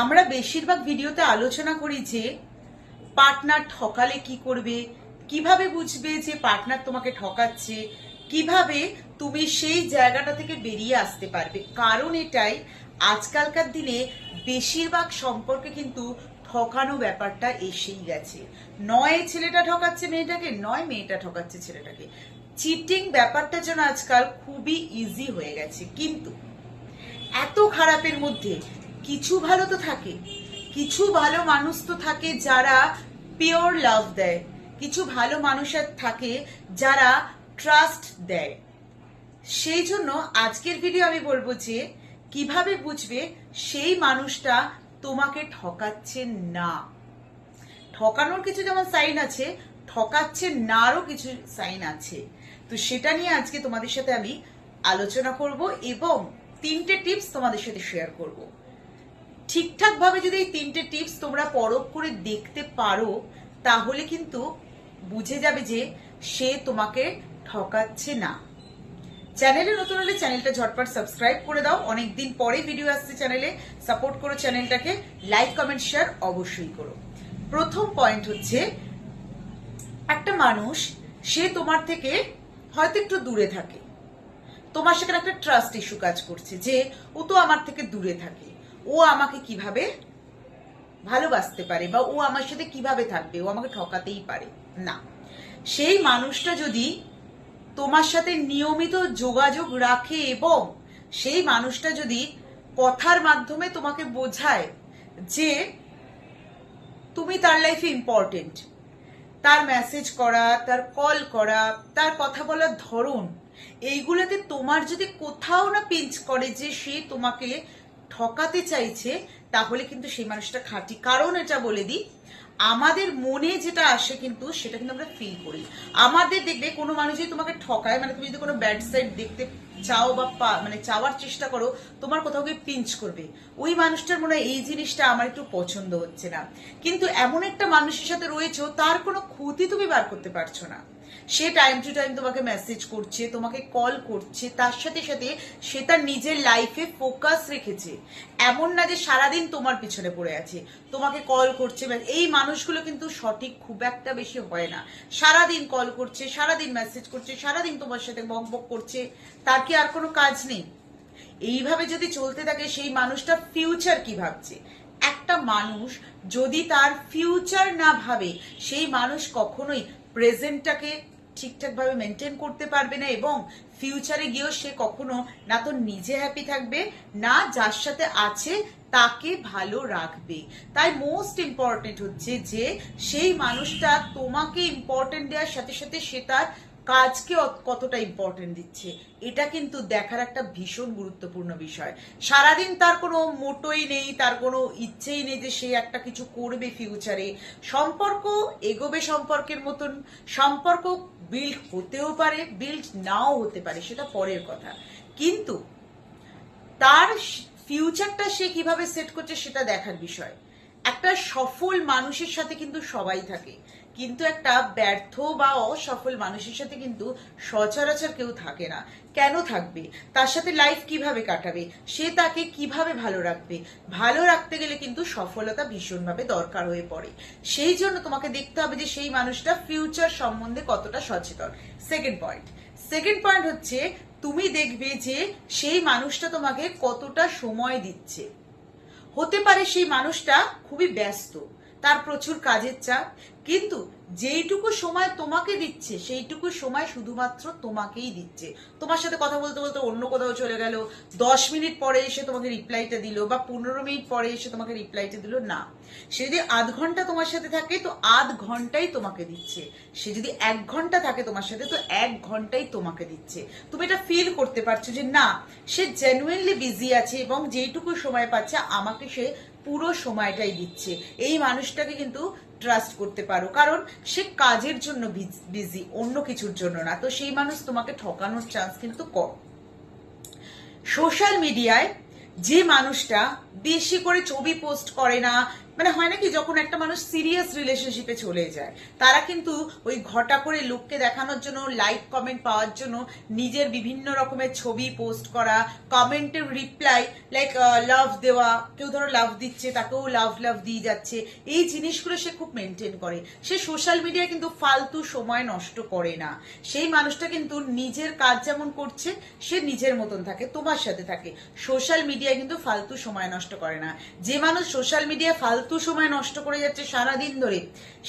আমরা বেশিরভাগ ভিডিওতে আলোচনা করি যে পার্টনার ঠকালে কি করবে, কীভাবে বুঝবে যে পার্টনার তোমাকে ঠকাচ্ছে, কীভাবে তুমি সেই জায়গাটা থেকে বেরিয়ে আসতে পারবে। কারণ এটাই, আজকালকার দিনে বেশিরভাগ সম্পর্কে কিন্তু ঠকানো ব্যাপারটা এসেই গেছে। নয় ছেলেটা ঠকাচ্ছে মেয়েটাকে, নয় মেয়েটা ঠকাচ্ছে ছেলেটাকে। চিটিং ব্যাপারটা যেন আজকাল খুবই ইজি হয়ে গেছে। কিন্তু এত খারাপের মধ্যে কিছু ভালো তো থাকে, কিছু ভালো মানুষ তো থাকে যারা পিওর লাভ দেয়, কিছু ভালো মানুষের থাকে যারা ট্রাস্ট দেয়। সেই জন্য আজকের ভিডিও আমি বলব যে, কীভাবে বুঝবে সেই মানুষটা তোমাকে ঠকাচ্ছে না? ঠকানোর কিছু যেমন সাইন আছে, ঠকাচ্ছে নারও কিছু সাইন আছে। তো সেটা নিয়ে আজকে তোমাদের সাথে আমি আলোচনা করব এবং তিনটে টিপস তোমাদের সাথে শেয়ার করব। ঠিকঠাক ভাবে যদি এই তিনটে টিপস তোমরা পরখ করে দেখতে পারো, তাহলে কিন্তু বুঝে যাবে যে সে তোমাকে ঠকাচ্ছে না। চ্যানেলে নতুন হলে চ্যানেলটা ঝটপট সাবস্ক্রাইব করে দাও। অনেকদিন পরে ভিডিও আসছে চ্যানেলে। সাপোর্ট করো চ্যানেলটাকে। লাইক কমেন্ট শেয়ার অবশ্যই করো। প্রথম পয়েন্ট হচ্ছে, একটা মানুষ, সে তোমার থেকে হয়তো একটু দূরে থাকে। তোমার সেখানে একটা ট্রাস্ট ইস্যু কাজ করছে যে ও তো আমার থেকে দূরে থাকে। ও আমাকে কীভাবে ভালোবাসতে পারে বা ও আমার সাথে কীভাবে থাকবে? ও আমাকে ঠকাতেই পারে। না। সেই মানুষটা যদি তোমার সাথে নিয়মিত যোগাযোগ রাখে এবং সেই মানুষটা যদি কথার মাধ্যমে তোমাকে বোঝায় যে তুমি তার লাইফে ইম্পর্টেন্ট তার মেসেজ করা, তার কল করা, তার কথা বলার ধরন, এইগুলোতে তোমার যদি কোথাও না পিঞ্চ করে যে সে তোমাকে ঠকাতে চাইছে, তাহলে কিন্তু সেই মানুষটা খাঁটি। কারণ এটা বলে দিই, আমাদের মনে যেটা আসে কিন্তু সেটা কিন্তু আমরা ফিল করি। আমাদের দেখবে কোনো মানুষ যদি তোমাকে ঠকায় মানে তুমি যদি কোনো ব্যাড সাইড দেখতে চাও বা মানে চাওয়ার চেষ্টা করো, তোমার কোথাও গিয়ে পিঞ্চ করবে। ওই মানুষটার মনে এই জিনিসটা আমার একটু পছন্দ হচ্ছে না। কিন্তু এমন একটা মানুষের সাথে রয়েছে, তার কোনো ক্ষতি তুমি বার করতে পারছ না। সে টাইম টু টাইম তোমাকে মেসেজ করছে, তোমাকে কল করছে, তার সাথে সাথে সে তার নিজের লাইফে ফোকাস রেখেছে। এমন না যে সারাদিন তোমার পিছনে পড়ে আছে। তোমাকে কল করছে এই মানুষগুলো কিন্তু সঠিক খুব একটা বেশি হয় না। সারাদিন কল করছে, সারাদিন মেসেজ করছে, সারাদিন তোমার সাথে বক বক করছে, তার কি আর কোনো কাজ নেই? এইভাবে যদি চলতে থাকে, সেই মানুষটা ফিউচার কি ভাবছে? একটা মানুষ যদি তার ফিউচার না ভাবে, সেই মানুষ কখনোই প্রেজেন্টটাকে ঠিকঠাকভাবে মেনটেন করতে পারবে না এবং ফিউচারে গিয়েও সে কখনো না তো নিজে হ্যাপি থাকবে, না যার সাথে আছে তাকে ভালো রাখবে। তাই মোস্ট ইম্পর্টেন্ট হচ্ছে যে, সেই মানুষটা তোমাকে ইম্পর্টেন্ট দেওয়ার সাথে সাথে সে তার কাজকে কতটা ইম্পর্টেন্ট দিচ্ছে, এটা কিন্তু দেখার একটা ভীষণ গুরুত্বপূর্ণ বিষয়। সারাদিন তার কোনো মোটোই নেই, তার কোনো ইচ্ছেই নেই যে সে একটা কিছু করবে ফিউচারে সম্পর্ক এগোবে সম্পর্কের মতন, সম্পর্ক বিল্ড হতেও পারে বিল্ড নাও হতে পারে, সেটা পরের কথা। কিন্তু তার ফিউচারটা সে কীভাবে সেট করছে সেটা দেখার বিষয়। একটা সফল মানুষের সাথে কিন্তু সবাই থাকে। কিন্তু একটা ব্যর্থ বা অসফল মানুষের সাথে কিন্তু সচরাচর কেউ থাকে না। কেন থাকবে? তার সাথে লাইফ কীভাবে কাটাবে? সে তাকে কীভাবে ভালো রাখবে? ভালো রাখতে গেলে কিন্তু সফলতা ভীষণভাবে দরকার হয়ে পড়ে। সেই জন্য তোমাকে দেখতে হবে যে সেই মানুষটা ফিউচার সম্বন্ধে কতটা সচেতন। সেকেন্ড পয়েন্ট সেকেন্ড পয়েন্ট হচ্ছে, তুমি দেখবে যে সেই মানুষটা তোমাকে কতটা সময় দিচ্ছে। হতে পারে সেই মানুষটা খুবই ব্যস্ত তার প্রচুর কাজের চাপ কিন্তু যেইটুকু সময় তোমাকে দিচ্ছে, সেইটুকু সময় শুধুমাত্র তোমাকেই দিচ্ছে। তোমার সাথে কথা বলতে বলতে অন্য কোথাও চলে গেল, দশ মিনিট পরে এসে তোমাকে রিপ্লাইটা দিল বা পনেরো মিনিট পরে এসে তোমাকে রিপ্লাইটা দিল, না। সে যদি আধ ঘণ্টা তোমার সাথে থাকে, তো আধ ঘন্টাই তোমাকে দিচ্ছে। সে যদি এক ঘণ্টা থাকে তোমার সাথে, তো এক ঘন্টাই তোমাকে দিচ্ছে। তুমি এটা ফিল করতে পারছ যে, না, সে জেনুইনলি বিজি আছে এবং যেইটুকু সময় পাচ্ছে, আমাকে সে পুরো সময়টাই দিচ্ছে। এই মানুষটাকে কিন্তু ট্রাস্ট করতে পারো। কারণ সে কাজের জন্য বিজি অন্য কিছুর জন্য না। তো সেই মানুষ তোমাকে ঠকানোর চান্স কিন্তু কম। সোশ্যাল মিডিয়ায় যে মানুষটা বেশি করে ছবি পোস্ট করে না মানে হয় নাকি যখন একটা মানুষ সিরিয়াস রিলেশনশিপে চলে যায়, তারা কিন্তু ওই ঘটা করে লোককে দেখানোর জন্য লাইক কমেন্ট পাওয়ার জন্য নিজের বিভিন্ন রকমের ছবি পোস্ট করা কমেন্টের রিপ্লাই লাইক লাভ দেওয়া, কেউ ধরো লাভ দিচ্ছে, তাকেও লাভ লাভ দিয়ে যাচ্ছে, এই জিনিসগুলো সে খুব মেনটেন করে। সে সোশ্যাল মিডিয়ায় কিন্তু ফালতু সময় নষ্ট করে না। সেই মানুষটা কিন্তু নিজের কাজ যেমন করছে, সে নিজের মতন থাকে, তোমার সাথে থাকে। সোশ্যাল মিডিয়ায় কিন্তু ফালতু সময় নষ্ট করে না। যে মানুষ সোশ্যাল মিডিয়ায় ফালতু সময় নষ্ট করে যাচ্ছে সারাদিন ধরে,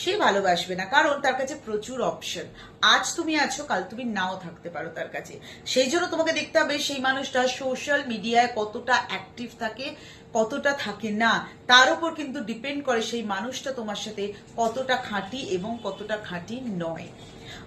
সে ভালোবাসবে না, কারণ তার কাছে প্রচুর অপশন আজ তুমি আছো, কাল তুমি নাও থাকতে পারো তার কাছে। সেই জন্য তোমাকে দেখতে হবে সেই মানুষটা সোশ্যাল মিডিয়ায় কতটা অ্যাক্টিভ থাকে, কতটা থাকে না, তার উপর কিন্তু ডিপেন্ড করে সেই মানুষটা তোমার সাথে কতটা খাঁটি এবং কতটা খাঁটি নয়।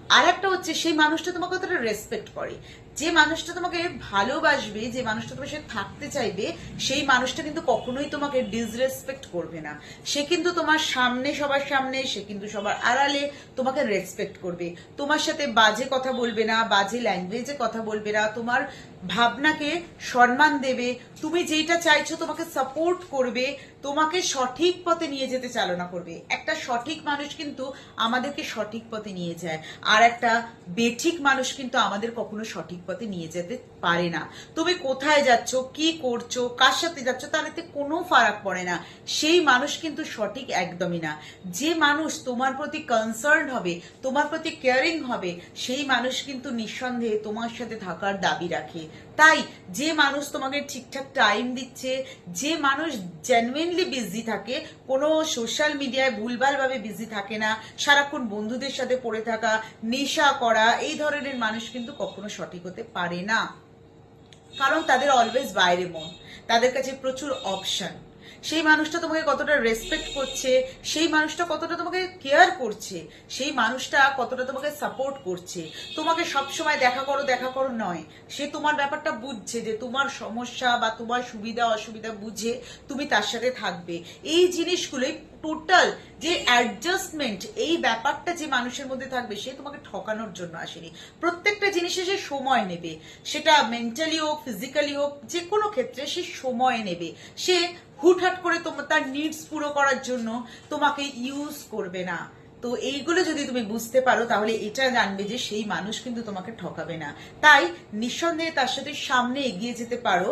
আর একটা হচ্ছে, সেই মানুষটা তোমাকে কতটা রেসপেক্ট করে। যে মানুষটা তোমাকে ভালোবাসবে, যে মানুষটা তোমার সাথে থাকতে চাইবে, সেই মানুষটা কিন্তু কখনোই তোমাকে ডিসরেসপেক্ট করবে না। সে কিন্তু তোমার সামনে, সবার সামনে, সে কিন্তু সবার আড়ালে তোমাকে রেসপেক্ট করবে। তোমার সাথে বাজে কথা বলবে না, বাজে ল্যাঙ্গুয়েজে কথা বলবে না, তোমার ভাবনাকে সম্মান দেবে, তুমি যেটা চাইছো তোমাকে সাপোর্ট করবে, তোমাকে সঠিক পথে নিয়ে যেতে চালনা করবে। একটা সঠিক মানুষ কিন্তু আমাদেরকে সঠিক পথে নিয়ে যায়, আর একটা বেঠিক মানুষ কিন্তু আমাদের কখনো সঠিক পথে নিয়ে যেতে পারে না। তুমি কোথায় যাচ্ছ, কি করছ, কার সাথে যাচ্ছ এতে কোনো ফারাক পড়ে না। সেই মানুষ কিন্তু সঠিক একদমই না। যে মানুষ তোমার প্রতি কনসার্ন হবে, তোমার প্রতি কেয়ারিং হবে, সেই মানুষ কিন্তু নিঃসন্দেহে তোমার সাথে থাকার দাবি রাখে। তাই যে মানুষ তোমাকে ঠিকঠাক টাইম দিচ্ছে, যে মানুষ জেনুইনলি বিজি থাকে, কোনো সোশ্যাল মিডিয়ায় ভুলভালভাবে বিজি থাকে না, সারাক্ষণ বন্ধুদের সাথে পড়ে থাকা, নেশা করা, এই ধরনের মানুষ কিন্তু কখনো সঠিক হতে পারে না। কারণ তাদের অলওয়েজ বাইরে মন, তাদের কাছে প্রচুর অপশন সেই মানুষটা তোমাকে কতটা রেসপেক্ট করছে, সেই মানুষটা কতটা তোমাকে কেয়ার করছে, সেই মানুষটা কতটা তোমাকে সাপোর্ট করছে। তোমাকে সব সময় দেখা করো দেখা করো নয়। সে তোমার ব্যাপারটা বুঝছে যে তোমার সমস্যা বা তোমার সুবিধা, অসুবিধা বুঝে তুমি তার সাথে থাকবে। এই জিনিসগুলোই টোটাল যে অ্যাডজাস্টমেন্ট এই ব্যাপারটা যে মানুষের মধ্যে থাকবে, সে তোমাকে ঠকানোর জন্য আসেনি। প্রত্যেকটা জিনিসে সে সময় নেবে। সেটা মেন্টালি হোক ফিজিক্যালি হোক যে কোনো ক্ষেত্রে সে সময় নেবে। সে হুটহাট করে তোমার তার নিডস পুরো করার জন্য তোমাকে ইউজ করবে না। তো এইগুলো যদি তুমি বুঝতে পারো, তাহলে এটা জানবে যে সেই মানুষ কিন্তু তোমাকে ঠকাবে না। তাই নিঃসন্দেহে তার সাথে সামনে এগিয়ে যেতে পারো।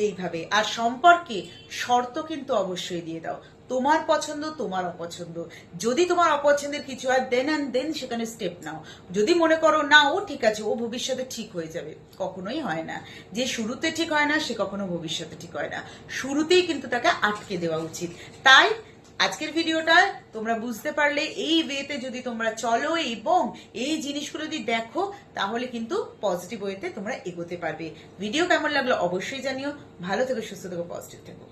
এইভাবে। আর সম্পর্কে শর্ত কিন্তু অবশ্যই দিয়ে দাও। তোমার পছন্দ, তোমার অপছন্দ। যদি তোমার অপছন্দের কিছু হয় দেন অ্যান্ড দেন সেখানে স্টেপ নাও। যদি মনে করো না ও ঠিক আছে, ও ভবিষ্যতে ঠিক হয়ে যাবে। কখনোই হয় না। যে শুরুতে ঠিক হয় না, সে কখনো ভবিষ্যতে ঠিক হয় না। শুরুতেই কিন্তু তাকে আটকে দেওয়া উচিত। তাই আজকের ভিডিওটা, তোমরা বুঝতে পারলে এই ওয়েতে যদি তোমরা চলো এবং এই জিনিসগুলো যদি দেখো, তাহলে কিন্তু পজিটিভ ওয়েতে তোমরা এগোতে পারবে। ভিডিও কেমন লাগল অবশ্যই জানিও। ভালো থেকো, সুস্থ থেকো পজিটিভ থেকো।